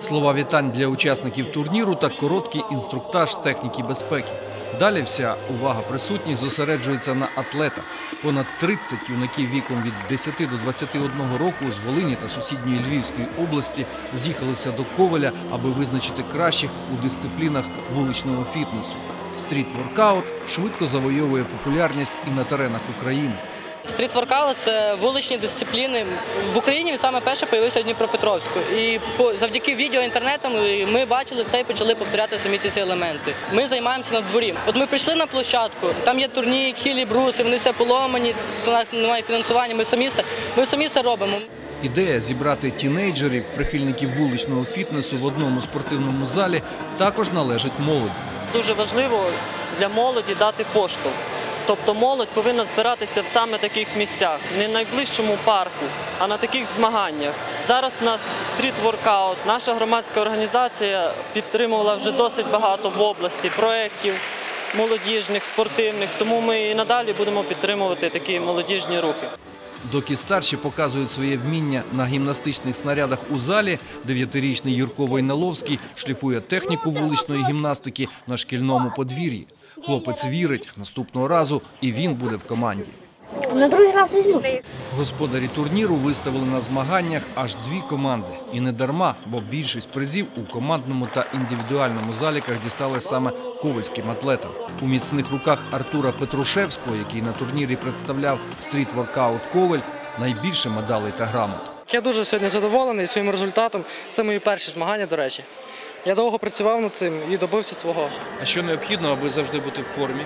Слова вітань для учасників турніру та короткий інструктаж з техніки безпеки. Далі вся увага присутніх зосереджується на атлетах. Понад 30 юнаків віком від 10 до 21 року з Волині та сусідньої Львівської області з'їхалися до Ковеля, аби визначити кращих у дисциплінах вуличного фітнесу. Стріт-воркаут швидко завойовує популярність і на теренах України. Стріт-воркаут – це вуличні дисципліни. В Україні він саме перше появився в Дніпропетровську. І завдяки відео інтернетам ми бачили це і почали повторяти самі ці всі елементи. Ми займаємося на дворі. От ми прийшли на площадку, там є турнік, хілі, бруси, вони все поломані, у нас немає фінансування, ми самі все, ми самі все робимо. Ідея зібрати тінейджерів, прихильників вуличного фітнесу в одному спортивному залі також належить молоді. Дуже важливо для молоді дати поштовх. Тобто молодь повинна збиратися в саме таких місцях, не в найближчому парку, а на таких змаганнях. Зараз у нас стріт-воркаут, наша громадська організація підтримувала вже досить багато в області проєктів молодіжних, спортивних, тому ми і надалі будемо підтримувати такі молодіжні рухи. Доки старші показують своє вміння на гімнастичних снарядах у залі, дев'ятирічний Юрко Войналовський шліфує техніку вуличної гімнастики на шкільному подвір'ї. Хлопець вірить, наступного разу і він буде в команді. На другий раз візьму. Господарі турніру виставили на змаганнях аж дві команди. І не дарма, бо більшість призів у командному та індивідуальному заліках дістали саме ковальським атлетам. У міцних руках Артура Петрушевського, який на турнірі представляв стріт-воркаут Коваль, найбільше медалей та грамот. Я дуже сьогодні задоволений своїм результатом. Це мої перші змагання, до речі. Я довго працював над цим і добився свого. А що необхідно, аби завжди бути в формі?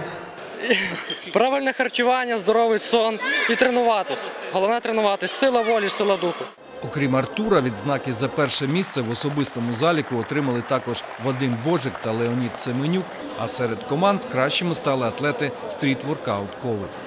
Правильне харчування, здоровий сон і тренуватись. Головне тренуватись. Сила волі, сила духу. Окрім Артура, відзнаки за перше місце в особистому заліку отримали також Вадим Божик та Леонід Семенюк. А серед команд кращими стали атлети стріт-воркаут Коваль.